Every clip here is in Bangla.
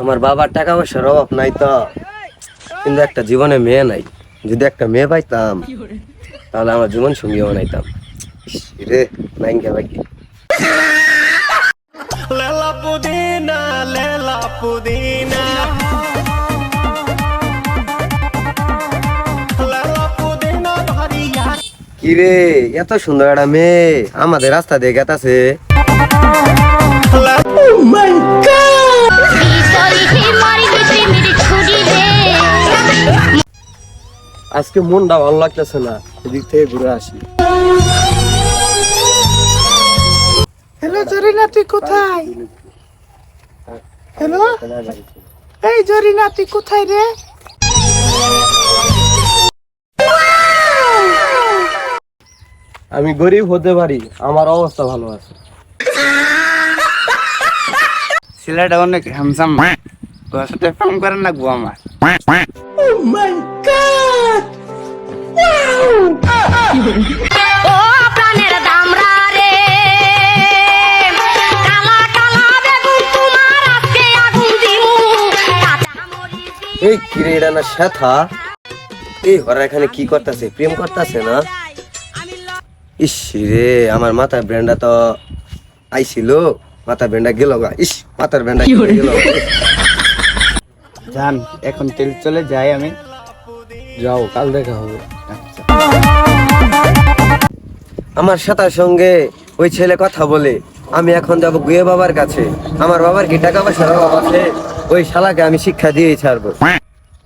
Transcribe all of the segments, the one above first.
আমার বাবার টাকা পয়সার অভাব নাই তো। কিন্তু একটা জীবনে মেয়ে নাই। যদি একটা মেয়ে পাইতাম তাহলে আমার জীবন সঙ্গী বানাইতাম। রে নাইঙ্গা ভাই লেলা পুদিনা লেলা পুদিনা। লেলা কি রে এত সুন্দর একটা মেয়ে। আমাদের রাস্তা দিয়ে গেতাছে। আজকে মনটা ভালো লাগতেছে না এদিক থেকে ঘুরে আসি। হ্যালো জরিনা তুই কোথায়? হ্যালো এই জরিনা তুই কোথায় রে? আমি গরিব হতে পারি আমার অবস্থা ভালো আছে। ছেলেটা অনেক হ্যামসাম তোর সাথে ফোন করে রাখব আমার। ও প্রাণের দামরা রে। কালা কালা বেগুন তোমার আজকে আগুন দিমু। এই কিরে এটা না শ্যাথা এই হরা এখানে কি করতেছে? প্রেম করতেছে না? ইস রে আমার মাথার ব্র্যান্ডটা তো আইছিল। মাথার ব্র্যান্ডটা গেল গা। ইস মাথার ব্র্যান্ডটা গেল জান এখন তেল চলে যাই আমি। যাও কাল দেখা হবে। আচ্ছা। আমার সাথের সঙ্গে ওই ছেলে কথা বলে আমি এখন যাব গুয়ে বাবার কাছে। আমার বাবার কি টাকা পয়সার অভাব আছে? ওই শালাকে আমি শিক্ষা দিয়েই ছাড়বো।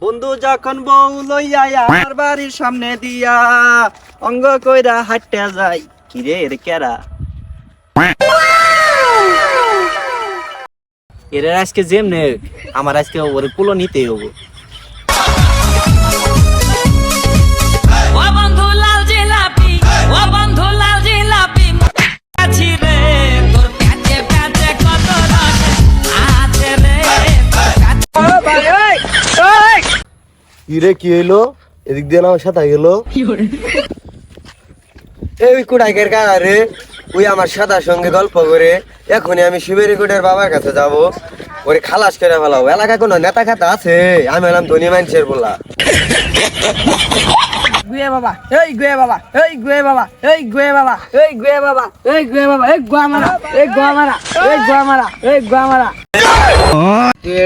বন্ধু যখন বউ লইয়া আমার বাড়ির সামনে দিয়া অঙ্গ কইরা হাঁটতে যাই কিরে এর কেরা? এর আজকে যেমনে আমার আজকে ওর কুলো নিতে হব। ও বন্ধু লাল জিলাপি ও বন্ধু লাল জিলাপি আছি রে তোর প্যাচে প্যাচে কত রস আছে রে তোর প্যাচে কি হইল? এদিক দিয়ে না আমার সাথে গেল? এই কুড়াইকের কারা রে। ওই আমার সাদার সঙ্গে গল্প করে এখনই আমি শিবেরি কোটের বাবার কাছে যাব। ওরে খালাস করে ফেলাও। এলাকায় কোনো নেতা খাতা আছে? আমি হলাম ধনী মানুষের বলা। গুয়ে বাবা এই গুয়ে বাবা এই গুয়ে বাবা এই গুয়ে বাবা এই গুয়ে বাবা এই গুয়ে বাবা এই গুয়া মারা এই গুয়া মারা এই গুয়া মারা এই গুয়া মারা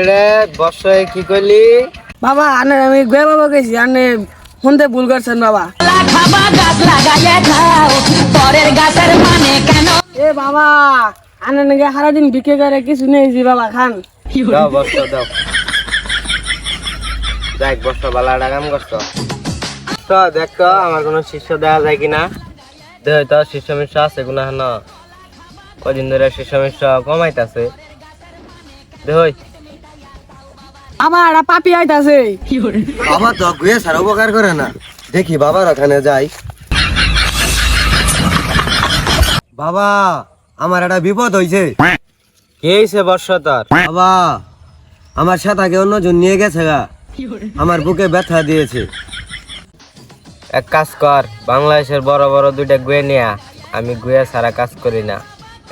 রে বর্ষায় কি করলি? বাবা আনে আমি গুয়ে বাবা গেছি। আনে শুনতে ভুল করছেন বাবা। খাবা গাছ লাগাইয়া খাও পরের গাছের মানে কেন এ বাবা আনে সারাদিন বিক্রি করে কিছু নেই জি বাবা খান। দাও বর্ষা দাও। দেখ বালা ডাকাম করছ তো দেখ তো আমার কোনো শিষ্য যায় কিনা? তো শিষ্য মিশ্র আছে কদিন ধরে শিষ্য মিশ্র কমাইতাছে। এটা পাপি আইতাছে। বাবা তো গুয়ে সার উপকার করে না। দেখি বাবার ওখানে যাই। বাবা আমার একটা বিপদ হয়েছে কে হইছে বর্ষ তোর বাবা আমার সাথে অন্যজন নিয়ে গেছে গা। আমার বুকে ব্যথা দিয়েছে। এক কাজ কর বাংলাদেশের বড় বড় দুইটা গুয়ে নিয়া আমি গুয়ে সারা কাজ করি না।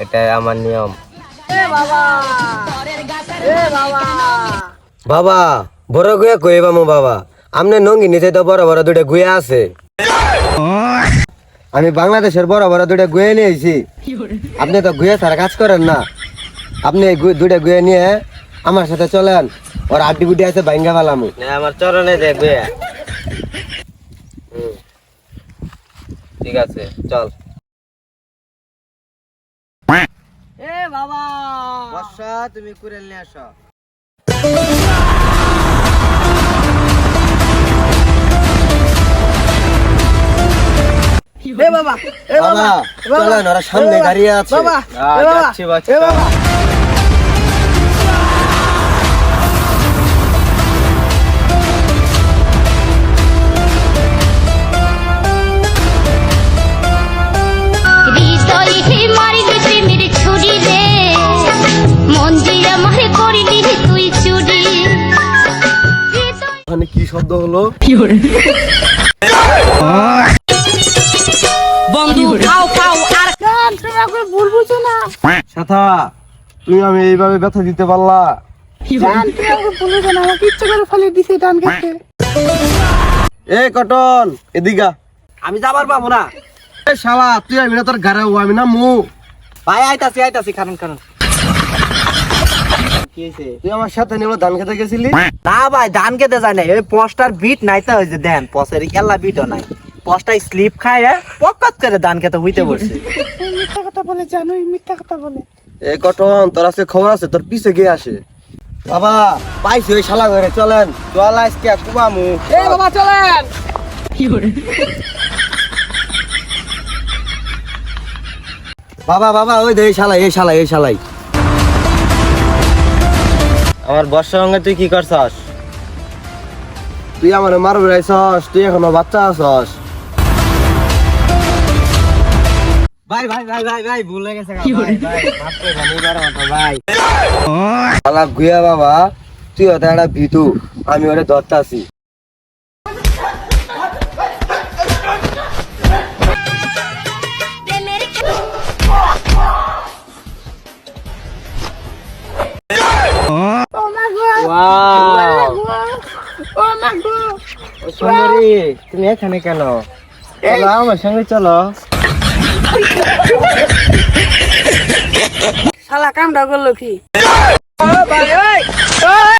এটাই আমার নিয়ম। বাবা বড় গুয়া কই বামু বাবা। আমনে নঙ্গি নিচে তো বড় বড় দুইটা গুয়া আছে। আমি বাংলাদেশের বড় বড় দুইটা গুয়ে নিয়ে আইছি। আপনি তো গুয়ে ছাড়া কাজ করেন না। আপনি এই গু- গুয়ে নিয়ে আমার সাথে চলেন। ওর আড্ডি গুড্ডি আছে ভাঙ্গা ফেলামু। আমার চরণে দে গুয়ে। ঠিক আছে চল। এ বাবা! বর্ষা তুমি কুড়েল নিয়ে আসো। এ বাবা এ বাবা চলেন ওরা সামনে দাঁড়িয়ে আছে। বাবা এ বাবা এ বাবা। হৃদয় মারিলি প্রেমের ছুরি খাও খাও আর তুমি আমাকে ভুল বুঝো না। সাথা তুমি আমি এইভাবে ব্যথা দিতে পারলা। জান তুই আমাকে বলে দেন আমাকে ইচ্ছে করে ফেলে দিছে ডান খেতে এ কটন এদিকা আমি যাবার পাবো না। এ শালা তুই আমি না তোর ঘরে আমি না মু ভাই আইতাছি আইতাছি কারণ কারণ তুই আমার সাথে নিয়ে ধান খেতে গেছিলি? না ভাই ধান খেতে যায় নাই। ওই পোস্টার বিট নাইতে হয়েছে দেন পসের এল্লা বিটও নাই। পোস্টার স্লিপ খায় পকাত করে ধান খেতে হইতে বসছে মিথ্যা কথা বলে জানোই মিথ্যা কথা বলে। এ কটন তোর আজকে খবর আছে? তোর পিছে গিয়ে আসে? বাবা পাইছি ওই শালা ঘরে চলেন। চল আজকে কুবামু এই বাবা চলেন। কি করে? বাবা বাবা ওই দে এই শালাই এই শালাই এই শালাই। আমার বর্ষার সঙ্গে তুই কি করছস? তুই আমার মার বেড়াইছস তুই এখনও বাচ্চা আছস। ভাই ভাই ভাই ভাই ভাই ভুলে গেছে ভাই গুয়া বাবা তুই ওটা একটা ভিতু আমি ওরে ধরতে সুন্দরী তুমি এখানে কেন? চলো আমার সঙ্গে চলো। শালা কামটা করল কি?